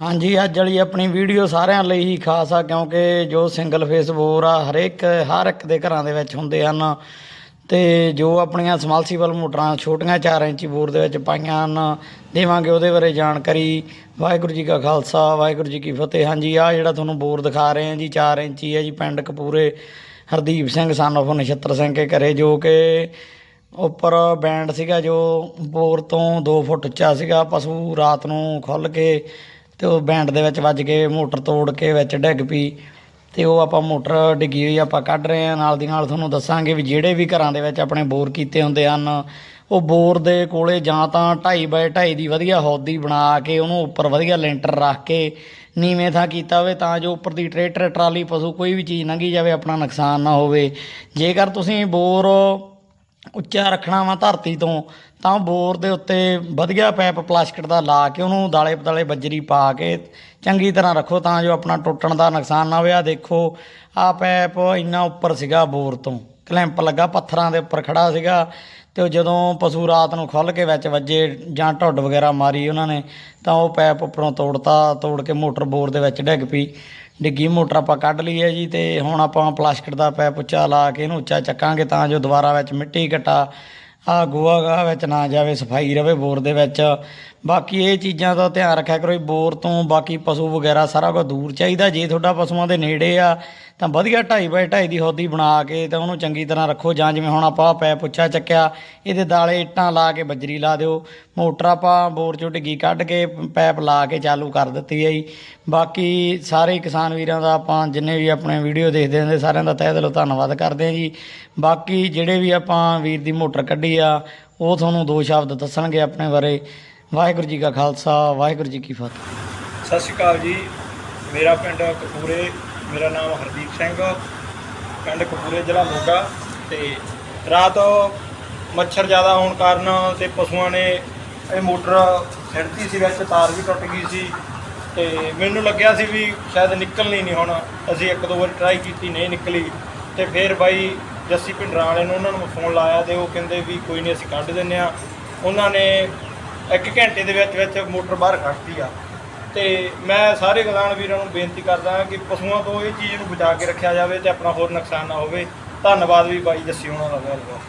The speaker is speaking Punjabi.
ਹਾਂਜੀ, ਅੱਜ ਵਾਲੀ ਆਪਣੀ ਵੀਡੀਓ ਸਾਰਿਆਂ ਲਈ ਹੀ ਖਾਸ ਆ, ਕਿਉਂਕਿ ਜੋ ਸਿੰਗਲ ਫੇਸ ਬੋਰ ਆ, ਹਰੇਕ, ਹਰ ਇੱਕ ਦੇ ਘਰਾਂ ਦੇ ਵਿੱਚ ਹੁੰਦੇ ਹਨ। ਤੇ ਜੋ ਆਪਣੀਆਂ ਸਮਰਸੀਬਲ ਮੋਟਰਾਂ ਛੋਟੀਆਂ 4 ਇੰਚੀ ਬੋਰ ਦੇ ਵਿੱਚ ਪਾਈਆਂ ਹਨ, ਦੇਵਾਂਗੇ ਉਹਦੇ ਬਾਰੇ ਜਾਣਕਾਰੀ। ਵਾਹਿਗੁਰੂ ਜੀ ਕਾ ਖਾਲਸਾ, ਵਾਹਿਗੁਰੂ ਜੀ ਕੀ ਫਤਿਹ। ਹਾਂਜੀ ਆ ਜਿਹੜਾ ਤੁਹਾਨੂੰ ਬੋਰ ਦਿਖਾ ਰਹੇ ਹਾਂ ਜੀ 4 ਇੰਚੀ ਹੈ ਜੀ, ਪਿੰਡ ਕਪੂਰੇ, ਹਰਦੀਪ ਸਿੰਘ ਸਨ of ਨਛੱਤਰ ਸਿੰਘ ਕੇ ਘਰੇ, ਜੋ ਕਿ ਉੱਪਰ ਬੈਂਡ ਸੀਗਾ, ਜੋ ਬੋਰ ਤੋਂ 2 ਫੁੱਟ ਉੱਚਾ ਸੀਗਾ, ਪਸ਼ੂ ਰਾਤ ਨੂੰ ਖੁੱਲ ਕੇ ਤੇ ਉਹ ਬੈਂਡ ਦੇ ਵਿੱਚ ਵੱਜ ਕੇ ਮੋਟਰ ਤੋੜ ਕੇ ਵਿੱਚ ਡਿੱਗ ਪਈ ਤੇ ਉਹ ਆਪਾਂ ਮੋਟਰ ਡਿੱਗੀ ਹੋਈ ਆਪਾਂ ਕੱਢ ਰਹੇ ਹਾਂ। ਨਾਲ ਦੀ ਨਾਲ ਤੁਹਾਨੂੰ ਦੱਸਾਂਗੇ ਵੀ ਜਿਹੜੇ ਵੀ ਘਰਾਂ ਦੇ ਵਿੱਚ ਆਪਣੇ ਬੋਰ ਕੀਤੇ ਹੁੰਦੇ ਹਨ, ਉਹ ਬੋਰ ਦੇ ਕੋਲੇ ਜਾਂ ਤਾਂ 2.5 ਬਾਏ 2.5 ਦੀ ਵਧੀਆ ਹੌਦੀ ਬਣਾ ਕੇ ਉਹਨੂੰ ਉੱਪਰ ਵਧੀਆ ਲੈਂਟਰ ਰੱਖ ਕੇ ਨੀਵੇਂ ਥਾਂ ਕੀਤਾ ਹੋਵੇ ਤਾਂ ਜੋ ਉੱਪਰ ਦੀ ਟਰੈਕਟਰ, ਟਰਾਲੀ, ਪਸ਼ੂ ਕੋਈ ਵੀ ਚੀਜ਼ ਲੰਘੀ ਜਾਵੇ, ਆਪਣਾ ਨੁਕਸਾਨ ਨਾ ਹੋਵੇ। ਜੇਕਰ ਤੁਸੀਂ ਬੋਰ ਉੱਚਾ ਰੱਖਣਾ ਵਾ ਧਰਤੀ ਤੋਂ ਤਾਂ ਬੋਰ ਦੇ ਉੱਤੇ ਵਧੀਆ ਪੈਪ ਪਲਾਸਟਿਕ ਦਾ ਲਾ ਕੇ ਉਹਨੂੰ ਦਾਲੇ ਪਦਾਲੇ ਬੱਜਰੀ ਪਾ ਕੇ ਚੰਗੀ ਤਰ੍ਹਾਂ ਰੱਖੋ ਤਾਂ ਜੋ ਆਪਣਾ ਟੁੱਟਣ ਦਾ ਨੁਕਸਾਨ ਨਾ ਹੋਵੇ। ਆ ਦੇਖੋ ਆ ਪੈਪ ਇੰਨਾ ਉੱਪਰ ਸੀਗਾ ਬੋਰ ਤੋਂ। ਕਲੈਂਪ ਲੱਗਾ, ਪੱਥਰਾਂ ਦੇ ਉੱਪਰ ਖੜਾ ਸੀਗਾ ਤੇ ਉਹ ਜਦੋਂ ਪਸ਼ੂ ਰਾਤ ਨੂੰ ਖੁੱਲ ਕੇ ਵਿੱਚ ਵੱਜੇ ਜਾਂ ਢੁੱਡ ਵਗੈਰਾ ਮਾਰੀ ਉਹਨਾਂ ਨੇ, ਤਾਂ ਉਹ ਪੈਪ ਉੱਪਰੋਂ ਤੋੜਤਾ, ਤੋੜ ਕੇ ਮੋਟਰ ਬੋਰ ਦੇ ਵਿੱਚ ਡਿੱਗ ਪਈ। ਡਿੱਗੀ, ਮੋਟਰ ਆਪਾਂ ਕੱਢ ਲਈ ਹੈ ਜੀ ਤੇ ਹੁਣ ਆਪਾਂ ਪਲਾਸਟਿਕ ਦਾ ਪੈਪ ਉੱਚਾ ਲਾ ਕੇ ਇਹਨੂੰ ਉੱਚਾ ਚੱਕਾਂਗੇ ਤਾਂ ਜੋ ਦੁਬਾਰਾ ਵਿੱਚ ਮਿੱਟੀ ਘਟਾ। ਆ ਗੋਆ ਗਾ ਵਿੱਚ ਨਾ ਜਾਵੇ, ਸਫ਼ਾਈ ਰਵੇ ਬੋਰ ਦੇ ਵਿੱਚ। ਬਾਕੀ ਇਹ ਚੀਜ਼ਾਂ ਦਾ ਧਿਆਨ ਰੱਖਿਆ ਕਰੋ, ਵੀ ਬੋਰ ਤੋਂ ਬਾਕੀ ਪਸ਼ੂ ਵਗੈਰਾ ਸਾਰਾ ਕੁਝ ਦੂਰ ਚਾਹੀਦਾ। ਜੇ ਤੁਹਾਡਾ ਪਸ਼ੂਆਂ ਦੇ ਨੇੜੇ ਆ, ਤਾਂ ਵਧੀਆ 2.5 ਬਾਏ 2.5 ਦੀ ਹੌਦੀ ਬਣਾ ਕੇ ਤਾਂ ਉਹਨੂੰ ਚੰਗੀ ਤਰ੍ਹਾਂ ਰੱਖੋ। ਜਾਂ ਜਿਵੇਂ ਹੁਣ ਆਪਾਂ ਪੈਪ ਉੱਚਾ ਚੱਕਿਆ, ਇਹਦੇ ਦਾਲੇ ਇੱਟਾਂ ਲਾ ਕੇ ਬੱਜਰੀ ਲਾ ਦਿਓ। ਮੋਟਰ ਆਪਾਂ ਬੋਰ ਚੋਂ ਡਿੱਗੀ ਕੱਢ ਕੇ ਪੈਪ ਲਾ ਕੇ ਚਾਲੂ ਕਰ ਦਿੱਤੀ ਹੈ ਜੀ। ਬਾਕੀ ਸਾਰੇ ਕਿਸਾਨ ਵੀਰਾਂ ਦਾ ਆਪਾਂ ਜਿੰਨੇ ਵੀ ਆਪਣੇ ਵੀਡੀਓ ਦੇਖਦੇ ਹੁੰਦੇ ਸਾਰਿਆਂ ਦਾ ਤਹਿ ਦਿਲੋਂ ਧੰਨਵਾਦ ਕਰਦੇ ਹਾਂ ਜੀ। ਬਾਕੀ ਜਿਹੜੇ ਵੀ ਆਪਾਂ ਵੀਰ ਦੀ ਮੋਟਰ ਕੱਢੀ ਆ, ਉਹ ਤੁਹਾਨੂੰ ਦੋ ਸ਼ਬਦ ਦੱਸਣਗੇ ਆਪਣੇ ਬਾਰੇ। ਵਾਹਿਗੁਰੂ ਜੀ ਕਾ ਖਾਲਸਾ, ਵਾਹਿਗੁਰੂ ਜੀ ਕੀ ਫਤਿਹ। ਸਤਿ ਸ਼੍ਰੀ ਅਕਾਲ ਜੀ। ਮੇਰਾ ਪਿੰਡ ਕਪੂਰੇ, ਮੇਰਾ ਨਾਮ ਹਰਦੀਪ ਸਿੰਘ ਪਿੰਡ ਕਪੂਰੇ, ਜ਼ਿਲ੍ਹਾ ਮੋਗਾ। ਤੇ ਰਾਤ ਮੱਛਰ ਜ਼ਿਆਦਾ ਹੋਣ ਕਾਰਨ ਤੇ ਪਸ਼ੂਆਂ ਨੇ ਇਹ ਮੋਟਰ ਛਿੜਤੀ ਸੀ, ਵਿੱਚ ਤਾਰ ਵੀ ਟੁੱਟ ਗਈ ਸੀ। ਤੇ ਮੈਨੂੰ ਲੱਗਿਆ ਸੀ ਵੀ ਸ਼ਾਇਦ ਨਿਕਲਣੀ ਨਹੀਂ ਹੁਣ। ਅਸੀਂ ਇੱਕ ਦੋ ਵਾਰ ਟਰਾਈ ਕੀਤੀ, ਨਹੀਂ ਨਿਕਲੀ। ਤੇ ਫਿਰ ਬਾਈ ਜੱਸੀ ਪਿੰਡਰਾਂ ਵਾਲੇ ਨੂੰ ਉਹਨਾਂ ਨੂੰ ਫੋਨ ਲਾਇਆ ਤੇ ਉਹ ਕਹਿੰਦੇ ਵੀ ਕੋਈ ਨਹੀਂ ਅਸੀਂ ਕੱਢ ਦਿੰਨੇ ਆ ਉਹਨਾਂ ਨੇ ਇੱਕ ਘੰਟੇ ਦੇ ਵਿੱਚ ਵਿੱਚ ਮੋਟਰ ਬਾਹਰ ਕੱਢਤੀ ਆ। ਤੇ ਮੈਂ ਸਾਰੇ ਕਿਸਾਨ ਵੀਰਾਂ ਨੂੰ ਬੇਨਤੀ ਕਰਦਾ ਹਾਂ ਕਿ ਪਸ਼ੂਆਂ ਤੋਂ ਇਹ ਚੀਜ਼ ਨੂੰ ਬਚਾ ਕੇ ਰੱਖਿਆ ਜਾਵੇ ਤੇ ਆਪਣਾ ਹੋਰ ਨੁਕਸਾਨ ਨਾ ਹੋਵੇ। ਧੰਨਵਾਦ ਵੀ ਬਾਈ ਜੱਸੀ ਉਹਨਾਂ ਦਾ ਬਹੁਤ ਬਹੁਤ।